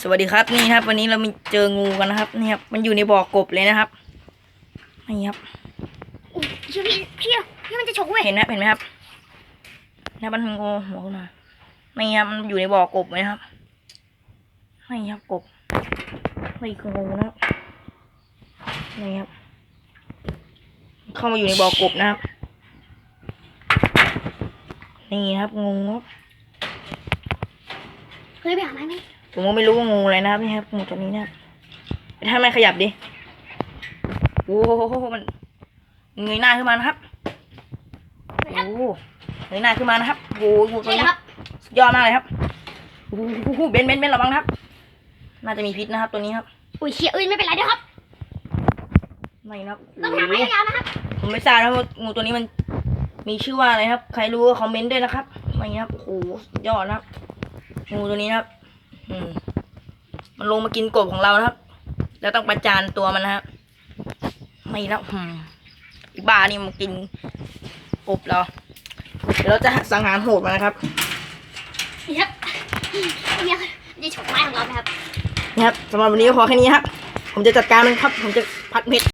สวัสดีครับนี่ครับ วันนี้เรามีเจองูกันนะครับนี่ครับมันอยู่ในบ่อกบเลยนะครับนี่ครับอุ๊ยเชื่อพี่พี่พี่มันจะฉกเว้ยเห็นไหมเห็นไหมครับนี่ครับมันงูหัวขึ้นมานี่ครับมันอยู่ในบ่อกบเลยนะครับนี่ครับกบนี่คืองูนะครับนี่ครับ เข้ามาอยู่ในบ่อกบนะครับนี่ครับงูครับเคยไปหาไหมไหม ผมก็ไม่รู้ว่างูอะไรนะครับนี่ครับงูตัวนี้นะครับถ้ามันขยับดิโอ้โหมันเงยหน้าขึ้นมานะครับโอ้โหเงยหน้าขึ้นมานะครับโอ้โหงูตัวใช่นี้แล้วครับสุดยอดมากเลยครับโอ้โหเบนเบนเบนระวังนะครับ น่าจะมีพิษนะครับ ตัวนี้ครับอุ้ยเชี่ยเอ้ยไม่เป็นไรเด้อครับไม่นะครับต้องโอ้หาโหไม้ยาวๆนะครับผมไม่ทราบนะครับว่างูตัวนี้มันมีชื่อว่าอะไรครับ ใครรู้ก็คอมเมนต์ด้วยนะครับไม่นะครับโอ้โหสุดยอดนะครับงูตัวนี้นะครับ อืม มันลงมากินกบของเรานะครับ แล้วต้องประจานตัวมันนะครับไม่แล้วอืมอีบ้านี่มันกินกบเราเดี๋ยวเราจะสังหารโหดมันนะครับนี่ครับเนี่ยจะฉกไม้ของเราไหมครับนะครับสำหรับวันนี้ก็พอแค่นี้ครับ ผมจะจัดการมันครับ ผมจะพัดเม็ด